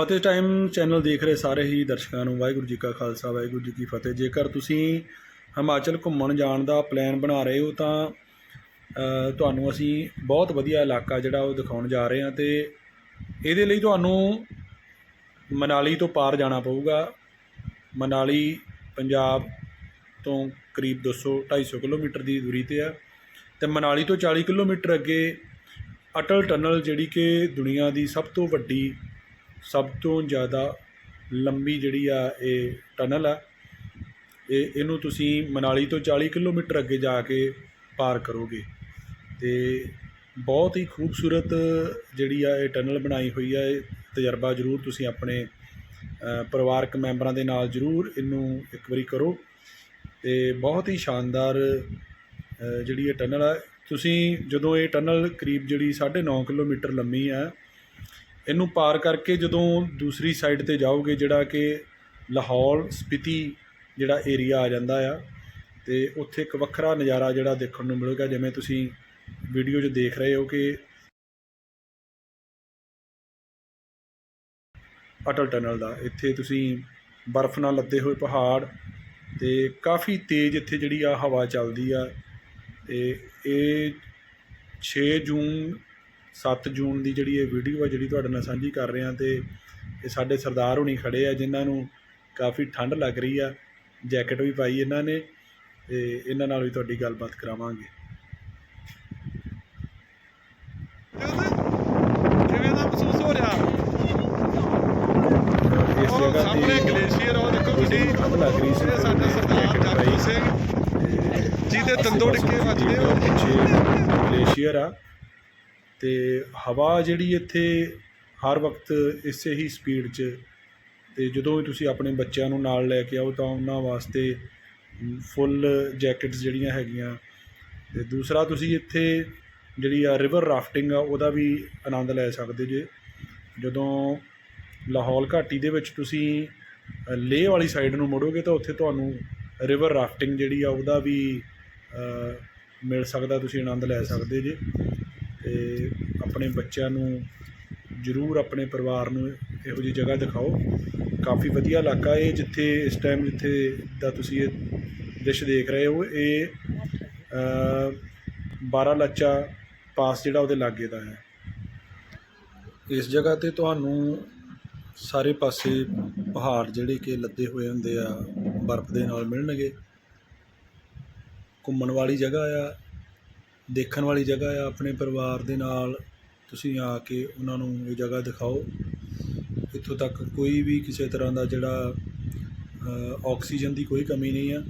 ਫਤਿਹ time channel ਦੇਖ ਰਹੇ ਸਾਰੇ ਹੀ ਦਰਸ਼ਕਾਂ ਨੂੰ। ਵਾਹਿਗੁਰੂ ਜੀ ਕਾ ਖਾਲਸਾ, ਵਾਹਿਗੁਰੂ ਜੀ ਕੀ ਫਤਿਹ। ਜੇਕਰ ਤੁਸੀਂ ਹਿਮਾਚਲ ਘੁੰਮਣ ਜਾਣ ਦਾ ਪਲਾਨ ਬਣਾ ਰਹੇ ਹੋ ਤਾਂ ਤੁਹਾਨੂੰ ਅਸੀਂ ਬਹੁਤ ਵਧੀਆ ਇਲਾਕਾ ਜਿਹੜਾ ਉਹ ਦਿਖਾਉਣ ਜਾ ਰਹੇ ਹਾਂ ਤੇ ਇਹਦੇ ਲਈ ਤੁਹਾਨੂੰ ਮਨਾਲੀ ਤੋਂ ਪਾਰ ਜਾਣਾ ਪਊਗਾ। ਮਨਾਲੀ ਪੰਜਾਬ ਤੋਂ ਕਰੀਬ 200 250 ਕਿਲੋਮੀਟਰ ਦੀ ਦੂਰੀ ਤੇ ਆ ਤੇ ਮਨਾਲੀ ਤੋਂ 40 ਕਿਲੋਮੀਟਰ ਅੱਗੇ ਅਟਲ ਟਨਲ ਜਿਹੜੀ ਕਿ ਦੁਨੀਆ ਦੀ ਸਭ ਤੋਂ ਵੱਡੀ ਸਭ ਤੋਂ ਜ਼ਿਆਦਾ ਲੰਬੀ ਜਿਹੜੀ ਆ ਇਹ ਟਨਲ ਆ, ਇਹ ਇਹਨੂੰ ਤੁਸੀਂ ਮਨਾਲੀ ਤੋਂ 40 ਕਿਲੋਮੀਟਰ ਅੱਗੇ ਜਾ ਕੇ ਪਾਰ ਕਰੋਗੇ। ਤੇ ਬਹੁਤ ਹੀ ਖੂਬਸੂਰਤ ਜਿਹੜੀ ਆ ਇਹ ਟਨਲ ਬਣਾਈ ਹੋਈ ਆ, ਇਹ ਤਜਰਬਾ ਜ਼ਰੂਰ ਤੁਸੀਂ ਆਪਣੇ ਪਰਿਵਾਰਕ ਮੈਂਬਰਾਂ ਦੇ ਨਾਲ ਜ਼ਰੂਰ ਇਹਨੂੰ ਇੱਕ ਵਾਰੀ ਕਰੋ। ਤੇ ਬਹੁਤ ਹੀ ਸ਼ਾਨਦਾਰ ਜਿਹੜੀ ਇਹ ਟਨਲ ਆ, ਤੁਸੀਂ ਜਦੋਂ ਇਹ ਟਨਲ ਕਰੀਬ ਜਿਹੜੀ 9.5 ਕਿਲੋਮੀਟਰ ਲੰਮੀ ਆ ਇਹਨੂੰ ਪਾਰ ਕਰਕੇ ਜਦੋਂ ਦੂਸਰੀ ਸਾਈਡ ਤੇ ਜਾਓਗੇ, ਜਿਹੜਾ ਕਿ ਲਾਹੌਰ ਸਪੀਤੀ ਜਿਹੜਾ ਏਰੀਆ ਆ ਜਾਂਦਾ ਆ, ਤੇ ਉੱਥੇ ਇੱਕ ਵੱਖਰਾ ਨਜ਼ਾਰਾ ਜਿਹੜਾ ਦੇਖਣ ਨੂੰ ਮਿਲੇਗਾ, ਜਿਵੇਂ ਤੁਸੀਂ ਵੀਡੀਓ 'ਚ ਦੇਖ ਰਹੇ ਹੋ ਕਿ ਅਟਲ ਟਨਲ ਦਾ। ਇੱਥੇ ਤੁਸੀਂ ਬਰਫ਼ ਨਾਲ ਲੱਦੇ ਹੋਏ ਪਹਾੜ ਤੇ ਕਾਫੀ ਤੇਜ਼ ਇੱਥੇ ਜਿਹੜੀ ਆ ਹਵਾ ਚੱਲਦੀ ਆ, ਤੇ ਇਹ 6 ਜੂਨ 7 ਜੂਨ ਦੀ ਜਿਹੜੀ ਇਹ ਵੀਡੀਓ ਆ ਜਿਹੜੀ ਤੁਹਾਡੇ ਨਾਲ ਸਾਂਝੀ ਕਰ ਰਹੇ ਆ ਤੇ ਇਹ ਸਾਡੇ ਸਰਦਾਰ ਹੁਣੀ ਖੜੇ ਆ ਜਿਨ੍ਹਾਂ ਨੂੰ ਕਾਫੀ ਠੰਡ ਲੱਗ ਰਹੀ ਆ ਜੈਕਟ ਵੀ ਪਾਈ ਇਹਨਾਂ ਨੇ ਤੇ ਇਹਨਾਂ ਨਾਲ ਵੀ ਤੁਹਾਡੀ ਗੱਲਬਾਤ ਕਰਾਵਾਂਗੇ। ਕਿਵੇਂ ਦਾ ਮਹਿਸੂਸ ਹੋ ਰਿਹਾ? ਇਸ ਉਹ ਜਗ੍ਹਾ ਸਾਹਮਣੇ ਤੇ ਗਲੇਸ਼ੀਅਰ ਉਹ ਦੇਖੋ ਇਸ ਗੱਡੀ। ਨੂੰ ਠੰਡ ਲੱਗ ਰਹੀ ਸੀ ਸਾਡਾ ਸਰਦਾਰ। ਸਿੰਘ। ਜਿਹਦੇ ਦੰਦੋਂ ਵੱਜਦੇ ਹੋਣ। ਪਿੱਛੇ ਗਲੇਸ਼ੀਅਰ ਆ। ਤੇ ਹਵਾ ਜਿਹੜੀ ਇੱਥੇ ਹਰ ਵਕਤ ਇਸੇ ਹੀ ਸਪੀਡ 'ਚ ਅਤੇ ਜਦੋਂ ਵੀ ਤੁਸੀਂ ਆਪਣੇ ਬੱਚਿਆਂ ਨੂੰ ਨਾਲ ਲੈ ਕੇ ਆਓ ਤਾਂ ਉਹਨਾਂ ਵਾਸਤੇ ਫੁੱਲ ਜੈਕਟਸ ਜਿਹੜੀਆਂ ਹੈਗੀਆਂ। ਅਤੇ ਦੂਸਰਾ ਤੁਸੀਂ ਇੱਥੇ ਜਿਹੜੀ ਆ ਰਿਵਰ ਰਾਫਟਿੰਗ ਆ, ਉਹਦਾ ਵੀ ਆਨੰਦ ਲੈ ਸਕਦੇ ਜੇ। ਜਦੋਂ ਲਾਹੌਲ ਘਾਟੀ ਦੇ ਵਿੱਚ ਤੁਸੀਂ ਲੇਹ ਵਾਲੀ ਸਾਈਡ ਨੂੰ ਮੁੜੋਗੇ ਤਾਂ ਉੱਥੇ ਤੁਹਾਨੂੰ ਰਿਵਰ ਰਾਫਟਿੰਗ ਜਿਹੜੀ ਆ ਉਹਦਾ ਵੀ ਮਿਲ ਸਕਦਾ, ਤੁਸੀਂ ਆਨੰਦ ਲੈ ਸਕਦੇ ਜੇ। ਤੇ ਆਪਣੇ ਬੱਚਿਆਂ ਨੂੰ ਜ਼ਰੂਰ ਆਪਣੇ ਪਰਿਵਾਰ ਨੂੰ ਇਹੋ ਜਿਹੀ ਜਗ੍ਹਾ ਦਿਖਾਓ। ਕਾਫੀ ਵਧੀਆ ਇਲਾਕਾ ਇਹ ਜਿੱਥੇ ਇਸ ਟਾਈਮ ਜਿੱਥੇ ਦਾ ਤੁਸੀਂ ਇਹ ਦ੍ਰਿਸ਼ ਦੇਖ ਰਹੇ ਹੋ ਇਹ ਅ, ਬਾਰਾ ਲੱਚਾ ਪਾਸ ਜਿਹੜਾ ਉਹਦੇ ਲਾਗੇ ਦਾ ਹੈ। ਇਸ ਜਗ੍ਹਾ ਤੇ ਤੁਹਾਨੂੰ ਸਾਰੇ ਪਾਸੇ ਪਹਾੜ ਜਿਹੜੇ ਕਿ ਲੱਦੇ ਹੋਏ ਹੁੰਦੇ ਆ ਬਰਫ਼ ਦੇ ਨਾਲ ਮਿਲਣਗੇ। ਘੁੰਮਣ ਵਾਲੀ ਜਗ੍ਹਾ ਆ ਦੇਖਣ ਵਾਲੀ ਜਗ੍ਹਾ ਆ ਆਪਣੇ ਪਰਿਵਾਰ ਦੇ ਨਾਲ। ਤੁਸੀਂ ਆ ਕੇ ਉਹਨਾਂ ਨੂੰ ਇਹ ਜਗ੍ਹਾ ਦਿਖਾਓ। ਇੱਥੋਂ ਤੱਕ ਕੋਈ ਵੀ ਕਿਸੇ ਤਰ੍ਹਾਂ ਦਾ ਜਿਹੜਾ ਆਕਸੀਜਨ ਦੀ ਕੋਈ ਕਮੀ ਨਹੀਂ ਆ।